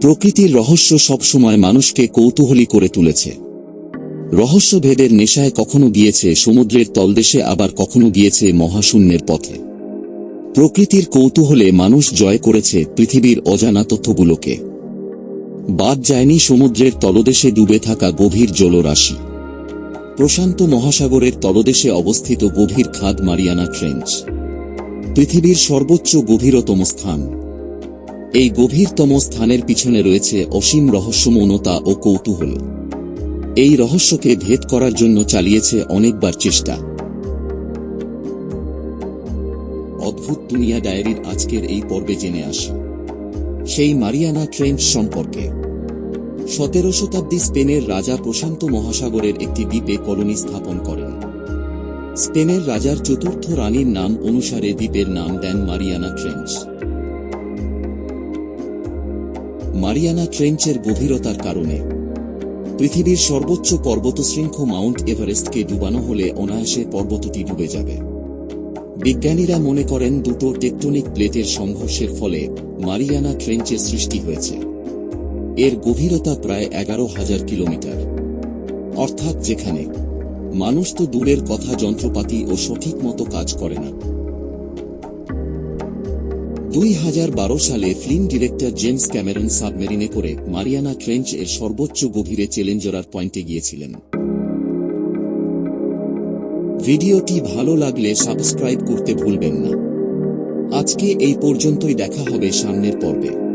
প্রকৃতির রহস্য সবসময় মানুষকে কৌতূহলী করে তুলেছে। রহস্যভেদের নেশায় কখনো গিয়েছে সমুদ্রের তলদেশে, আবার কখনো গিয়েছে মহাশূন্যের পথে। প্রকৃতির কৌতূহলে মানুষ জয় করেছে পৃথিবীর অজানা তথ্যগুলোকে। বাদ যায়নি সমুদ্রের তলদেশে ডুবে থাকা গভীর জলরাশি। প্রশান্ত মহাসাগরের তলদেশে অবস্থিত গভীর খাদ মারিয়ানা ট্রেঞ্চ। পৃথিবীর সর্বোচ্চ গভীরতম স্থান। এই গভীরতম স্থানের পিছনে রয়েছে অসীম রহস্যমৌনতা ও কৌতূহল। এই রহস্যকে ভেদ করার জন্য চালিয়েছে অনেকবার চেষ্টা। অদ্ভুত দুনিয়া ডায়েরির আজকের এই পর্বে জেনে আসি। সেই মারিয়ানা ট্রেঞ্চ সম্পর্কে। সতেরো শতাব্দী স্পেনের রাজা প্রশান্ত মহাসাগরের একটি দ্বীপে কলোনি স্থাপন করেন। স্পেনের রাজার চতুর্থ রানীর নাম অনুসারে দ্বীপের নাম দেন মারিয়ানা ট্রেঞ্চ মারিয়ানা ট্রেঞ্চের গভীরতার কারণে। পৃথিবীর সর্বোচ্চ পর্বতশৃঙ্খ মাউন্ট এভারেস্টকে ডুবানো হলে অনায়াসে পর্বতটি ডুবে যাবে। বিজ্ঞানীরা মনে করেন দুটো টেকটনিক প্লেটের সংঘর্ষের ফলে মারিয়ানা ট্রেঞ্চের সৃষ্টি হয়েছে। এর গভীরতা প্রায় এগারো হাজার কিলোমিটার। অর্থাৎ যেখানে মানুষ তো দূরের কথা যন্ত্রপাতি ও সঠিক মতো কাজ করে না। দুই হাজার বারো সালে ফিল্ম ডিরেক্টর জেমস ক্যামেরন সাবমেরিনে করে মারিয়ানা ট্রেঞ্চ এর সর্বোচ্চ গভীরে চ্যালেঞ্জরার পয়েন্টে গিয়েছিলেন। ভিডিওটি ভালো লাগলে সাবস্ক্রাইব করতে ভুলবেন না। আজকে এই পর্যন্তই দেখা হবে সামনের পর্বে।